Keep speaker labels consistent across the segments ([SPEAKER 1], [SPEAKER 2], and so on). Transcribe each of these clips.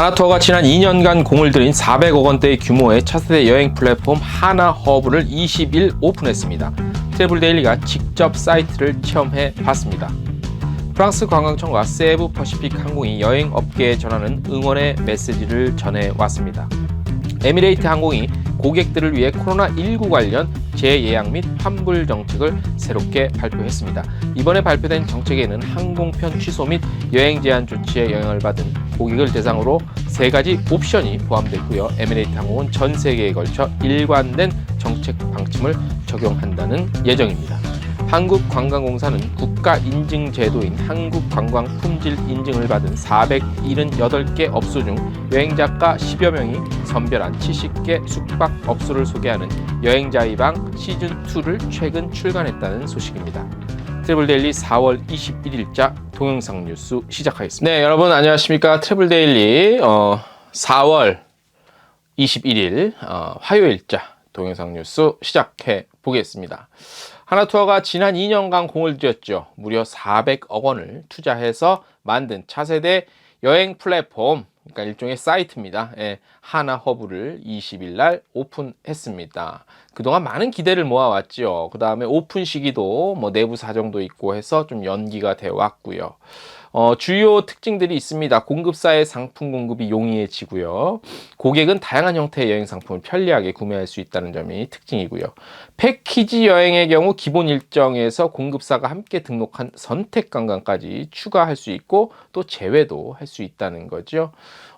[SPEAKER 1] 하나투어가 지난 2년간 공을 들인 400억 원대 규모의 차세대 여행 플랫폼 하나허브를 20일 오픈했습니다. 트래블 데일리가 직접 사이트를 체험해 봤습니다. 프랑스 관광청과 세부 퍼시픽 항공이 여행 업계에 전하는 응원의 메시지를 전해 왔습니다. 에미레이트 항공이 고객들을 위해 코로나19 관련 재예약 및 환불 정책을 새롭게 발표했습니다. 이번에 발표된 정책에는 항공편 취소 및 여행 제한 조치에 영향을 받은 고객을 대상으로 세 가지 옵션이 포함됐고요. 에미레이트 항공은 전 세계에 걸쳐 일관된 정책 방침을 적용한다는 예정입니다. 한국관광공사는 국가 인증 제도인 한국관광품질 인증을 받은 478개 업소 중 여행작가 10여 명이 선별한 70개 숙박 업소를 소개하는 여행자의 방 시즌2를 최근 출간했다는 소식입니다. 트래블데일리 4월 21일자 동영상 뉴스 시작하겠습니다. 네, 여러분 안녕하십니까? 트래블데일리 어, 4월 21일 어, 화요일자 동영상 뉴스 시작해 보겠습니다. 하나투어가 지난 2년간 공을 들였죠. 무려 400억 원을 투자해서 만든 차세대 여행 플랫폼, 그러니까 일종의 사이트입니다. 예, 하나 허브를 20일 날 오픈했습니다. 그동안 많은 기대를 모아왔죠. 그 다음에 오픈 시기도 뭐 내부 사정도 있고 해서 좀 연기가 되어 왔고요. 어, 주요 특징들이 있습니다. 공급사의 상품 공급이 용이해지고요. 고객은 다양한 형태의 여행 상품을 편리하게 구매할 수 있다는 점이 특징이고요. 패키지 여행의 경우 기본 일정에서 공급사가 함께 등록한 선택 관광까지 추가할 수 있고 또 제외도 할 수 있다는 거죠.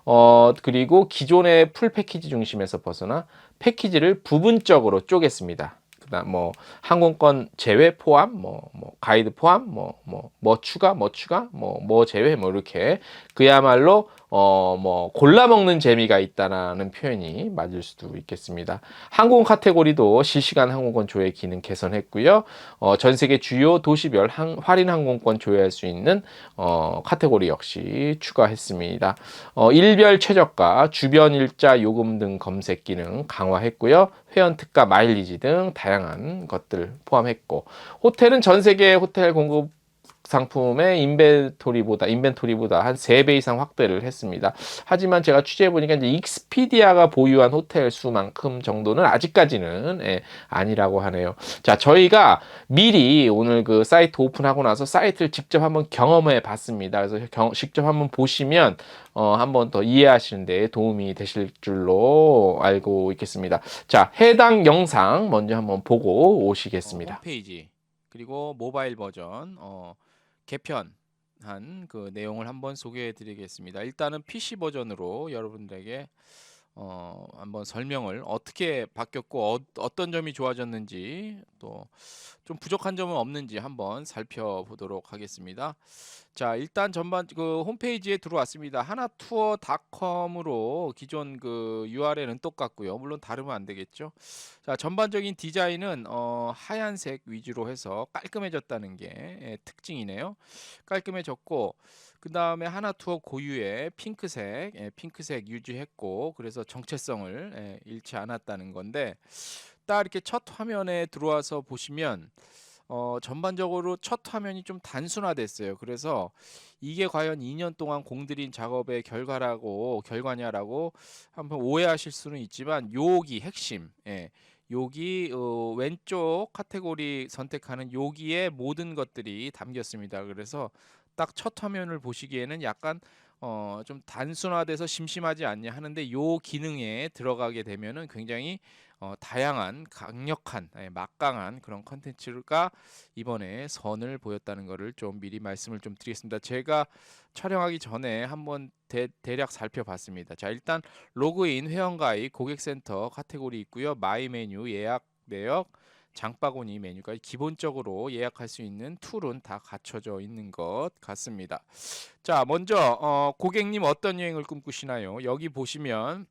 [SPEAKER 1] 어, 그리고 기존의 풀 패키지 중심에서 벗어나 패키지를 부분적으로 쪼갰습니다. 그다음 뭐 항공권 제외 포함 뭐 뭐 가이드 포함 뭐 뭐뭐 추가 뭐 추가 뭐뭐 제외 뭐 이렇게 그야말로 어 뭐 골라 먹는 재미가 있다라는 표현이 맞을 수도 있겠습니다. 항공 카테고리도 실시간 항공권 조회 기능 개선했고요. 어, 전 세계 주요 도시별 항, 할인 항공권 조회할 수 있는 어, 카테고리 역시 추가했습니다. 어, 일별 최저가, 주변 일자 요금 등 검색 기능 강화했고요. 회원 특가, 마일리지 등 다양한 것들 포함했고 호텔은 전 세계 호텔 공급 상품의 인벤토리보다 인벤토리보다 한 3배 이상 확대를 했습니다. 하지만 제가 취재해 보니까 이제 익스피디아가 보유한 호텔 수만큼 정도는 아직까지는 예, 아니라고 하네요. 자, 저희가 미리 오늘 그 사이트 오픈하고 나서 사이트를 직접 한번 경험해 봤습니다. 그래서 경, 직접 한번 보시면 어, 한번 더 이해하시는 데 도움이 되실 줄로 알고 있겠습니다. 자, 해당 영상 먼저 한번 보고 오시겠습니다. 홈페이지 그리고 모바일 버전 어, 개편한 그 내용을 한번 소개해 드리겠습니다. 일단은 PC 버전으로 여러분들에게 어, 한번 설명을 어떻게 바뀌었고 어, 떤 점이 좋아졌는지 또 좀 부족한 점은 없는지 한번 살펴보도록 하겠습니다. 자, 일단 전반 그 홈페이지에 들어왔습니다. 하나투어닷컴으로 기존 그 URL은 똑같고요. 물론 다르면 안 되겠죠. 자, 전반적인 디자인은 어, 하얀색 위주로 해서 깔끔해졌다는 게 예, 특징이네요. 깔끔해졌고 그 다음에 하나투어 고유의 핑크색, 예, 핑크색 유지했고 그래서 정체성을 예, 잃지 않았다는 건데 딱 이렇게 첫 화면에 들어와서 보시면 어, 전반적으로 첫 화면이 좀 단순화됐어요. 그래서 이게 과연 2년 동안 공들인 작업의 결과라고 결과냐라고 한번 오해하실 수는 있지만 요기 핵심, 예, 여기 어, 왼쪽 카테고리 선택하는 여기에 모든 것들이 담겼습니다. 그래서 딱 첫 화면을 보시기에는 약간 어, 좀 단순화돼서 심심하지 않냐 하는데 요 기능에 들어가게 되면은 굉장히 어, 다양한 강력한 예, 막강한 그런 컨텐츠가 이번에 선을 보였다는 것을 좀 미리 말씀을 좀 드리겠습니다. 제가 촬영하기 전에 한번 대, 략 살펴봤습니다. 자 일단 로그인 회원가입 고객센터 카테고리 있고요. 마이 메뉴 예약 내역 장바구니 메뉴가 기본적으로 예약할 수 있는 툴은 다 갖춰져 있는 것 같습니다. 자, 먼저 어, 고객님 어떤 여행을 꿈꾸시나요? 여기 보시면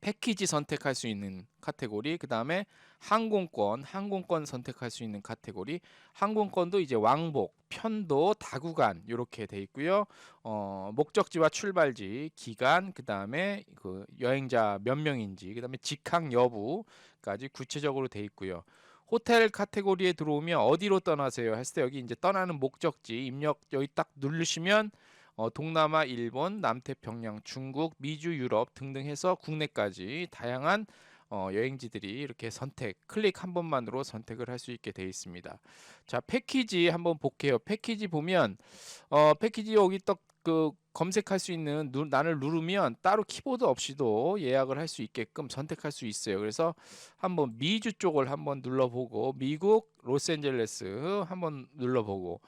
[SPEAKER 1] 패키지 선택할 수 있는 카테고리, 그 다음에 항공권, 항공권 선택할 수 있는 카테고리, 항공권도 이제 왕복, 편도, 다구간 이렇게 돼 있고요. 어, 목적지와 출발지, 기간, 그 다음에 그 여행자 몇 명인지, 그 다음에 직항 여부까지 구체적으로 돼 있고요. 호텔 카테고리에 들어오면 어디로 떠나세요? 했을 때 여기 이제 떠나는 목적지 입력 여기 딱 누르시면 어, 동남아, 일본, 남태평양, 중국, 미주, 유럽 등등 해서 국내까지 다양한 어, 여행지들이 이렇게 선택, 클릭 한 번만으로 선택을 할 수 있게 되어 있습니다. 자, 패키지 한번 볼게요. 패키지 보면, 어, 패키지 여기 딱그 검색할 수 있는 누, 난을 누르면 따로 키보드 없이도 예약을 할 수 있게끔 선택할 수 있어요. 그래서 한번 미주 쪽을 한번 눌러보고, 미국 로스앤젤레스 한번 눌러보고,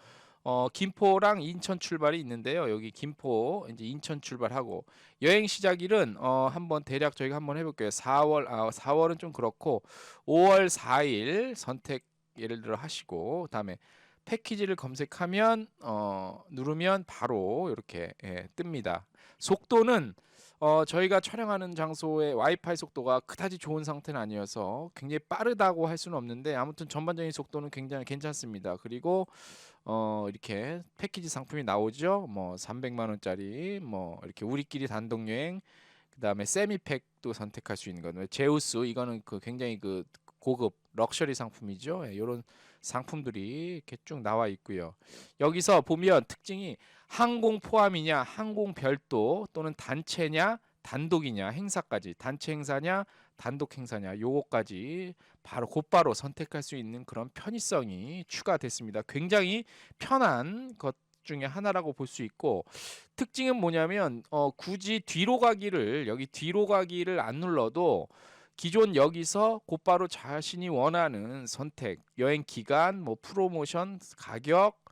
[SPEAKER 1] 어, 김포랑 인천 출발이 있는데요. 여기 김포 이제 인천 출발하고 여행 시작일은 어, 한번 대략 저희가 한번 해볼게요. 4월 아 4월은 좀 그렇고 5월 4일 선택 예를 들어 하시고 그다음에 패키지를 검색하면 어, 누르면 바로 이렇게 예, 뜹니다. 속도는 어, 저희가 촬영하는 장소의 와이파이 속도가 그다지 좋은 상태는 아니어서 굉장히 빠르다고 할 수는 없는데 아무튼 전반적인 속도는 굉장히 괜찮습니다. 그리고 어, 이렇게 패키지 상품이 나오죠. 뭐 300만 원짜리 뭐 이렇게 우리끼리 단독 여행 그다음에 세미팩도 선택할 수 있는 거는 제우스 이거는 그 굉장히 그 고급 럭셔리 상품이죠. 예, 이런 상품들이 이렇게 쭉 나와 있고요. 여기서 보면 특징이 항공 포함이냐, 항공 별도 또는 단체냐, 단독이냐, 행사까지 단체 행사냐, 단독 행사냐, 요거까지 바로 곧바로 선택할 수 있는 그런 편의성이 추가됐습니다. 굉장히 편한 것 중에 하나라고 볼 수 있고 특징은 뭐냐면 어, 굳이 뒤로 가기를 여기 뒤로 가기를 안 눌러도 기존 여기서 곧바로 자신이 원하는 선택, 여행 기간, 뭐 프로모션, 가격,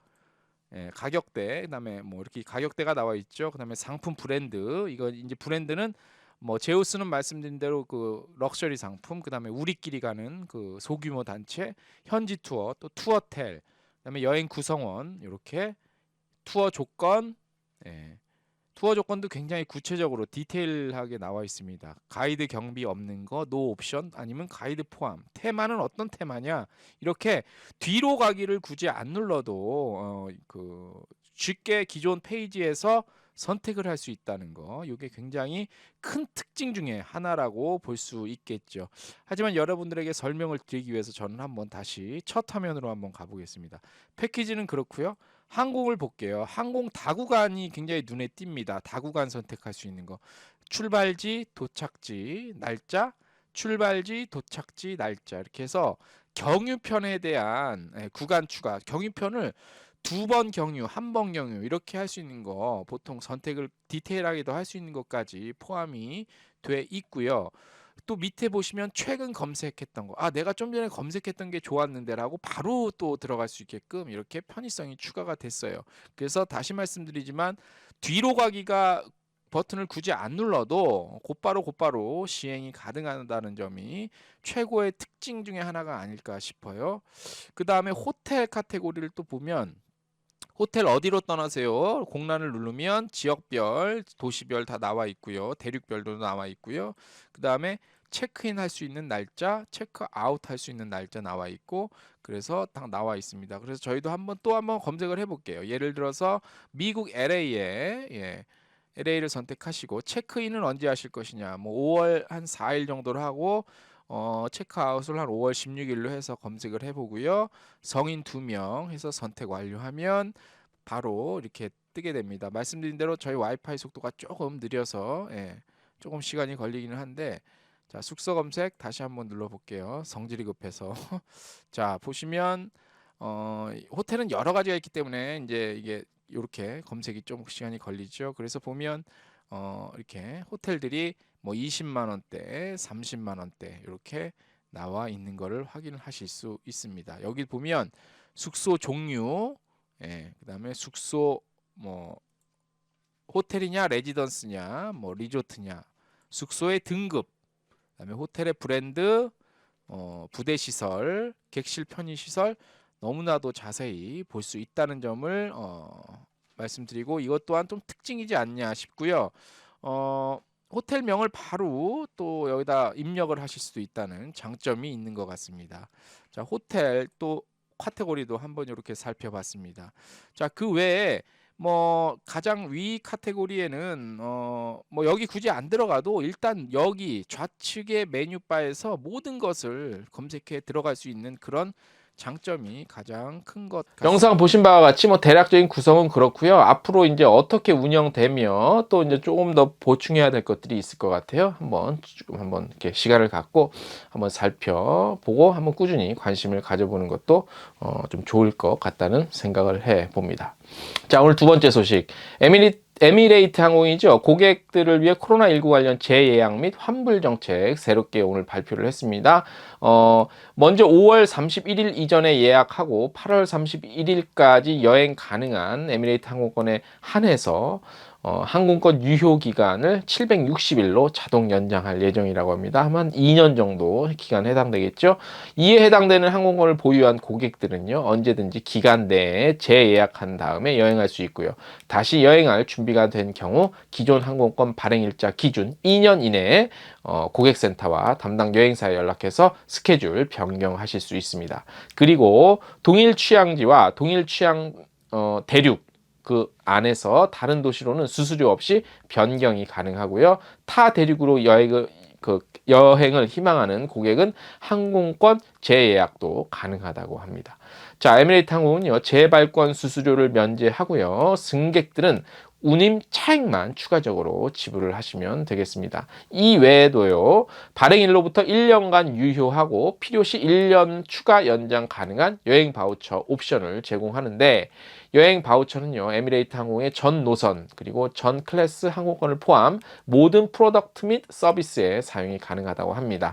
[SPEAKER 1] 예, 가격대, 그다음에 뭐 이렇게 가격대가 나와 있죠. 그다음에 상품 브랜드, 이거 이제 브랜드는 뭐 제우스는 말씀드린 대로 그 럭셔리 상품, 그다음에 우리끼리 가는 그 소규모 단체, 현지 투어, 또 투어텔, 그다음에 여행 구성원 이렇게 투어 조건, 예. 투어 조건도 굉장히 구체적으로 디테일하게 나와 있습니다. 가이드 경비 없는 거, 노 옵션 아니면 가이드 포함. 테마는 어떤 테마냐? 이렇게 뒤로 가기를 굳이 안 눌러도 어, 그 쉽게 기존 페이지에서 선택을 할 수 있다는 거. 이게 굉장히 큰 특징 중에 하나라고 볼 수 있겠죠. 하지만 여러분들에게 설명을 드리기 위해서 저는 한번 다시 첫 화면으로 한번 가보겠습니다. 패키지는 그렇고요. 항공을 볼게요. 항공 다구간이 굉장히 눈에 띕니다. 다구간 선택할 수 있는 거. 출발지, 도착지, 날짜, 출발지, 도착지, 날짜 이렇게 해서 경유편에 대한 예, 구간 추가, 경유편을 두 번 경유, 한 번 경유 이렇게 할 수 있는 거 보통 선택을 디테일하게도 할 수 있는 것까지 포함이 돼 있고요. 또 밑에 보시면 최근 검색했던 거, 아 내가 좀 전에 검색했던 게 좋았는데라고 바로 또 들어갈 수 있게끔 이렇게 편의성이 추가가 됐어요. 그래서 다시 말씀드리지만 뒤로 가기가 버튼을 굳이 안 눌러도 곧바로 곧바로 시행이 가능하다는 점이 최고의 특징 중에 하나가 아닐까 싶어요. 그 다음에 호텔 카테고리를 또 보면 호텔 어디로 떠나세요? 공란을 누르면 지역별, 도시별 다 나와 있고요. 대륙별도 나와 있고요. 그 다음에 체크인 할 수 있는 날짜, 체크아웃 할 수 있는 날짜 나와 있고 그래서 딱 나와 있습니다. 그래서 저희도 한번 또 한번 검색을 해볼게요. 예를 들어서 미국 LA에 예, LA를 선택하시고 체크인은 언제 하실 것이냐? 뭐 5월 한 4일 정도로 하고 어, 체크아웃을 한 5월 16일로 해서 검색을 해보고요. 성인 2명 해서 선택 완료하면 바로 이렇게 뜨게 됩니다. 말씀드린 대로 저희 와이파이 속도가 조금 느려서 예, 조금 시간이 걸리기는 한데 자 숙소 검색 다시 한번 눌러볼게요. 성질이 급해서 자 보시면 어, 호텔은 여러 가지가 있기 때문에 이제 이게 이렇게 검색이 좀 시간이 걸리죠. 그래서 보면 어, 이렇게 호텔들이 뭐 20만 원대, 30만 원대 이렇게 나와 있는 것을 확인을 하실 수 있습니다. 여기 보면 숙소 종류, 예, 그다음에 숙소 뭐 호텔이냐, 레지던스냐, 뭐 리조트냐, 숙소의 등급, 그다음에 호텔의 브랜드, 어, 부대 시설, 객실 편의 시설 너무나도 자세히 볼 수 있다는 점을 어, 말씀드리고 이것 또한 좀 특징이지 않냐 싶고요. 어, 호텔명을 바로 또 여기다 입력을 하실 수도 있다는 장점이 있는 것 같습니다. 자, 호텔 또 카테고리도 한번 이렇게 살펴봤습니다. 자, 그 외에 뭐 가장 위 카테고리에는 어 뭐 여기 굳이 안 들어가도 일단 여기 좌측의 메뉴바에서 모든 것을 검색해 들어갈 수 있는 그런 장점이 가장 큰 것 같습니다. 영상 보신 바와 같이 뭐 대략적인 구성은 그렇고요. 앞으로 이제 어떻게 운영되며 또 이제 조금 더 보충해야 될 것들이 있을 것 같아요. 한번 조금 한번 이렇게 시간을 갖고 한번 살펴보고 한번 꾸준히 관심을 가져보는 것도 어, 좀 좋을 것 같다는 생각을 해 봅니다. 자, 오늘 두 번째 소식. 에미리 에미레이트 항공이죠. 고객들을 위해 코로나19 관련 재예약 및 환불 정책 새롭게 오늘 발표를 했습니다. 어, 먼저 5월 31일 이전에 예약하고 8월 31일까지 여행 가능한 에미레이트 항공권에 한해서 어, 항공권 유효 기간을 760일로 자동 연장할 예정이라고 합니다. 한 2년 정도 기간 해당되겠죠. 이에 해당되는 항공권을 보유한 고객들은요, 언제든지 기간 내에 재예약한 다음에 여행할 수 있고요. 다시 여행할 준비가 된 경우 기존 항공권 발행 일자 기준 2년 이내에 어, 고객센터와 담당 여행사에 연락해서 스케줄 변경하실 수 있습니다. 그리고 동일 취향지와 동일 취향 어, 대륙 그 안에서 다른 도시로는 수수료 없이 변경이 가능하고요. 타 대륙으로 여행을 그 여행을 희망하는 고객은 항공권 재예약도 가능하다고 합니다. 자, 에미레이트 항공은요, 재발권 수수료를 면제하고요. 승객들은 운임 차액만 추가적으로 지불을 하시면 되겠습니다. 이 외에도요, 발행일로부터 1년간 유효하고 필요시 1년 추가 연장 가능한 여행 바우처 옵션을 제공하는데 여행 바우처는요, 에미레이트 항공의 전 노선 그리고 전 클래스 항공권을 포함 모든 프로덕트 및 서비스에 사용이 가능하다고 합니다.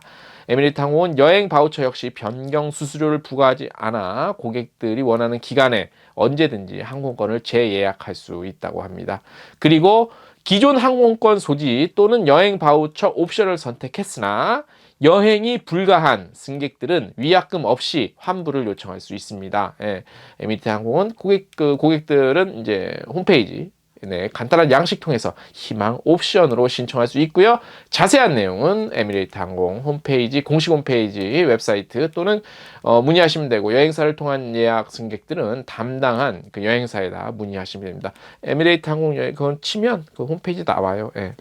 [SPEAKER 1] 에미레이트 항공은 여행 바우처 역시 변경 수수료를 부과하지 않아 고객들이 원하는 기간에 언제든지 항공권을 재예약할 수 있다고 합니다. 그리고 기존 항공권 소지 또는 여행 바우처 옵션을 선택했으나 여행이 불가한 승객들은 위약금 없이 환불을 요청할 수 있습니다. 예, 에미티 항공은 고객 그 고객들은 이제 홈페이지 네, 간단한 양식 통해서 희망 옵션으로 신청할 수 있고요. 자세한 내용은 에미레이트 항공 홈페이지 공식 홈페이지 웹사이트 또는 어, 문의하시면 되고 여행사를 통한 예약 승객들은 담당한 그 여행사에다 문의하시면 됩니다. 에미레이트 항공 여행 그건 치면 그 홈페이지 나와요. 예.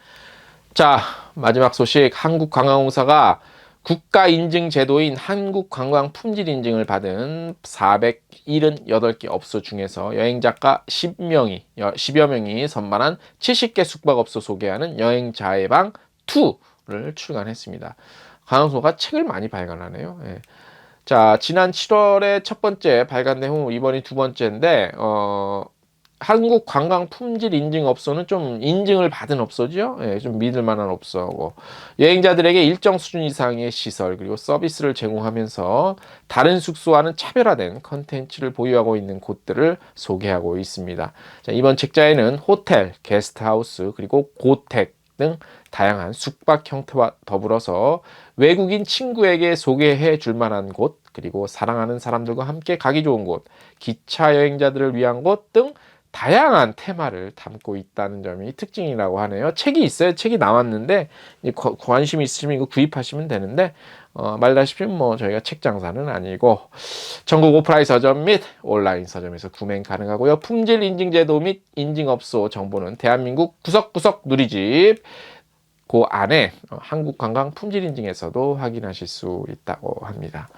[SPEAKER 1] 자 마지막 소식 한국관광공사가 국가 인증 제도인 한국관광 품질 인증을 받은 478개 업소 중에서 여행작가 10명이 10여 명이 선발한 70개 숙박업소 소개하는 여행 자해방 2를 출간했습니다. 관광소가 책을 많이 발간하네요. 예. 자, 지난 7월에 첫 번째 발간된 후 이번이 두 번째인데 어 한국 관광 품질 인증 업소는 좀 인증을 받은 업소죠. 예, 좀 믿을 만한 업소고 여행자들에게 일정 수준 이상의 시설 그리고 서비스를 제공하면서 다른 숙소와는 차별화된 컨텐츠를 보유하고 있는 곳들을 소개하고 있습니다. 자, 이번 책자에는 호텔, 게스트하우스 그리고 고택 등 다양한 숙박 형태와 더불어서 외국인 친구에게 소개해 줄 만한 곳 그리고 사랑하는 사람들과 함께 가기 좋은 곳, 기차 여행자들을 위한 곳 등 다양한 테마를 담고 있다는 점이 특징이라고 하네요. 책이 있어요. 책이 나왔는데 관심 있으시면 이거 구입하시면 되는데 어, 말다시피 뭐 저희가 책 장사는 아니고 전국 오프라인 서점 및 온라인 서점에서 구매 가능하고요. 품질 인증 제도 및 인증 업소 정보는 대한민국 구석구석 누리집 그 안에 한국관광 품질인증에서도 확인하실 수 있다고 합니다.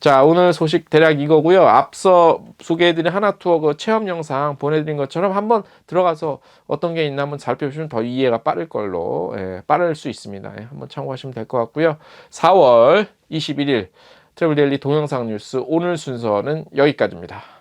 [SPEAKER 1] 자, 오늘 소식 대략 이거고요. 앞서 소개해드린 하나투어 그 체험 영상 보내드린 것처럼 한번 들어가서 어떤 게 있나 한번 살펴보시면 더 이해가 빠를 걸로, 예, 빠를 수 있습니다. 예, 한번 참고하시면 될 것 같고요. 4월 21일 트래블 데일리 동영상 뉴스 오늘 순서는 여기까지입니다.